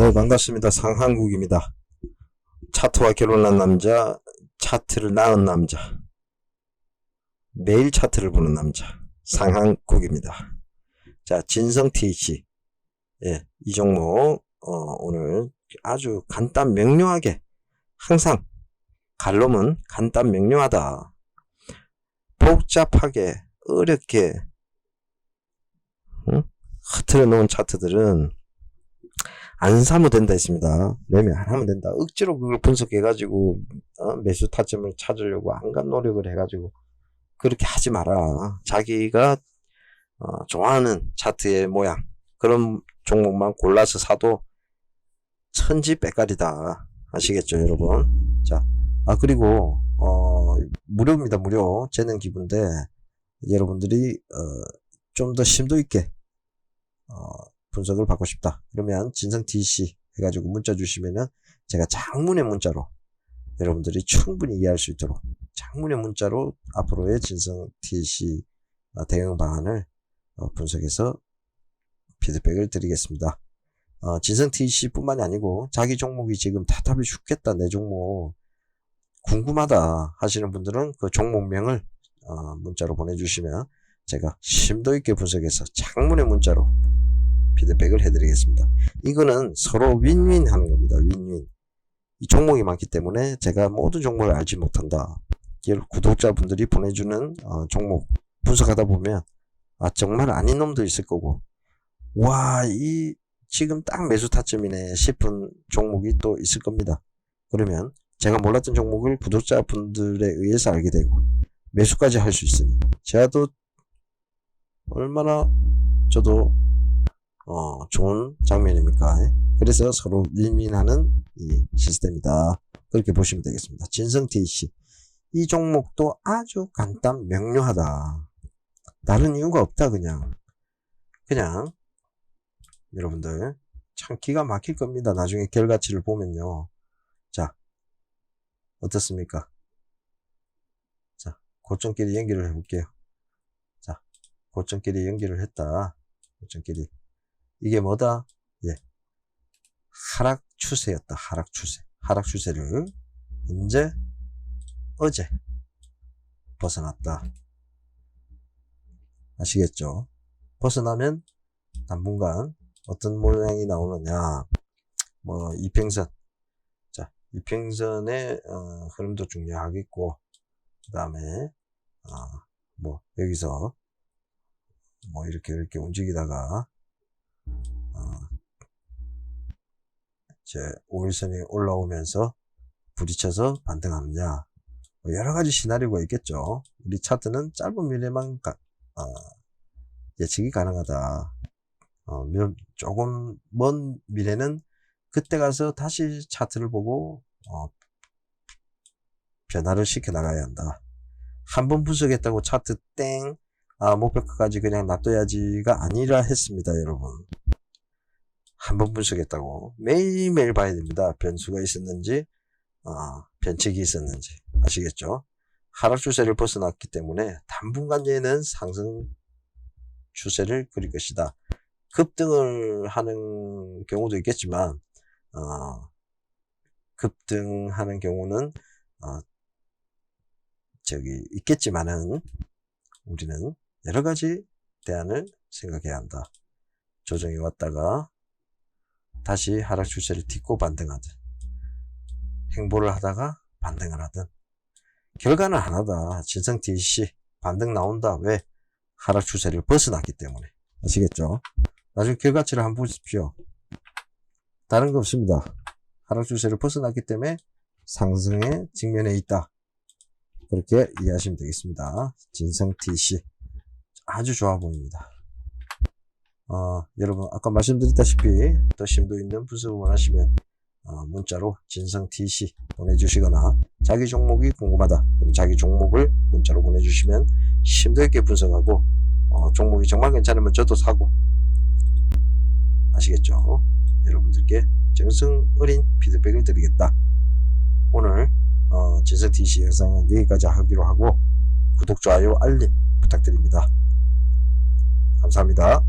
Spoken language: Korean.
네, 반갑습니다. 상한국입니다. 차트와 결혼한 남자, 차트를 낳은 남자, 매일 차트를 보는 남자, 상한국입니다. 자, 진성 TC. 예, 이 종목, 어, 오늘 아주 간단 명료하게, 항상, 갈롬은 간단 명료하다. 복잡하게, 어렵게, 응? 흐트러 놓은 차트들은 안 사면 된다 했습니다. 매매 안 하면 된다. 억지로 그걸 분석해가지고 어, 매수 타점을 찾으려고 안간 노력을 해가지고 그렇게 하지 마라. 자기가 어, 좋아하는 차트의 모양 그런 종목만 골라서 사도 천지 빼깔이다. 아시겠죠, 여러분? 자, 아 그리고 어, 무료입니다, 무료. 재능 기부인데 여러분들이 어, 좀 더 심도 있게 어, 분석을 받고 싶다. 그러면 진성 TC 해가지고 문자 주시면은 제가 장문의 문자로 여러분들이 충분히 이해할 수 있도록 장문의 문자로 앞으로의 진성 TC 어, 대응 방안을 어, 분석해서 피드백을 드리겠습니다. 어, 진성 TC 뿐만이 아니고 자기 종목이 지금 답답해 죽겠다 내 종목 궁금하다 하시는 분들은 그 종목명을 어, 문자로 보내주시면 제가 심도 있게 분석해서 장문의 문자로 피드백을 해드리겠습니다. 이거는 서로 윈윈 하는 겁니다. 윈윈. 이 종목이 많기 때문에 제가 모든 종목을 알지 못한다. 구독자분들이 보내주는 어, 종목 분석하다 보면 아 정말 아닌 놈도 있을 거고 와 이 지금 딱 매수 타점이네 싶은 종목이 또 있을 겁니다. 그러면 제가 몰랐던 종목을 구독자분들에 의해서 알게 되고 매수까지 할 수 있으니 제가 또 얼마나 저도 어, 좋은 장면입니까? 그래서 서로 윈윈하는 이 시스템이다. 그렇게 보시면 되겠습니다. 진성 TC. 이 종목도 아주 간단 명료하다. 다른 이유가 없다, 그냥. 그냥, 여러분들, 참 기가 막힐 겁니다. 나중에 결과치를 보면요. 자, 어떻습니까? 자, 고점끼리 연결을 해볼게요. 자, 고점끼리 연결을 했다. 고점끼리. 이게 뭐다? 예. 하락 추세였다. 하락 추세. 하락 추세를 언제? 어제 벗어났다. 아시겠죠? 벗어나면 당분간 어떤 모양이 나오느냐. 뭐 이평선. 자, 이평선의 어, 흐름도 중요하겠고 그 다음에 어, 뭐 여기서 뭐 이렇게 이렇게 움직이다가 어, 이제 5일선이 올라오면서 부딪혀서 반등하느냐 뭐 여러 가지 시나리오가 있겠죠. 우리 차트는 짧은 미래만 가, 어, 예측이 가능하다. 어, 조금 먼 미래는 그때 가서 다시 차트를 보고 어, 변화를 시켜 나가야 한다. 한 번 분석했다고 차트 땡 아, 목표가까지 그냥 놔둬야지가 아니라 했습니다, 여러분. 한 번 분석했다고 매일매일 봐야 됩니다. 변수가 있었는지, 어, 변칙이 있었는지 아시겠죠? 하락 추세를 벗어났기 때문에 당분간 얘는 상승 추세를 그릴 것이다. 급등을 하는 경우도 있겠지만, 어, 급등하는 경우는 어, 저기 있겠지만은 우리는 여러 가지 대안을 생각해야 한다. 조정이 왔다가 다시 하락 추세를 딛고 반등하든 행보를 하다가 반등을 하든 결과는 하나다. 진성 DC 반등 나온다. 왜? 하락 추세를 벗어났기 때문에. 아시겠죠? 나중에 결과치를 한번 보십시오. 다른 거 없습니다. 하락 추세를 벗어났기 때문에 상승의 직면에 있다. 그렇게 이해하시면 되겠습니다. 진성 TC. 아주 좋아 보입니다. 어, 여러분 아까 말씀드렸다시피 더 심도 있는 분석을 원하시면 어, 문자로 진성 TC 보내주시거나 자기 종목이 궁금하다 그럼 자기 종목을 문자로 보내주시면 심도 있게 분석하고 어, 종목이 정말 괜찮으면 저도 사고 아시겠죠? 여러분들께 정성 어린 피드백을 드리겠다. 오늘 어, 진성 TC 영상은 여기까지 하기로 하고 구독, 좋아요, 알림 부탁드립니다. 감사합니다.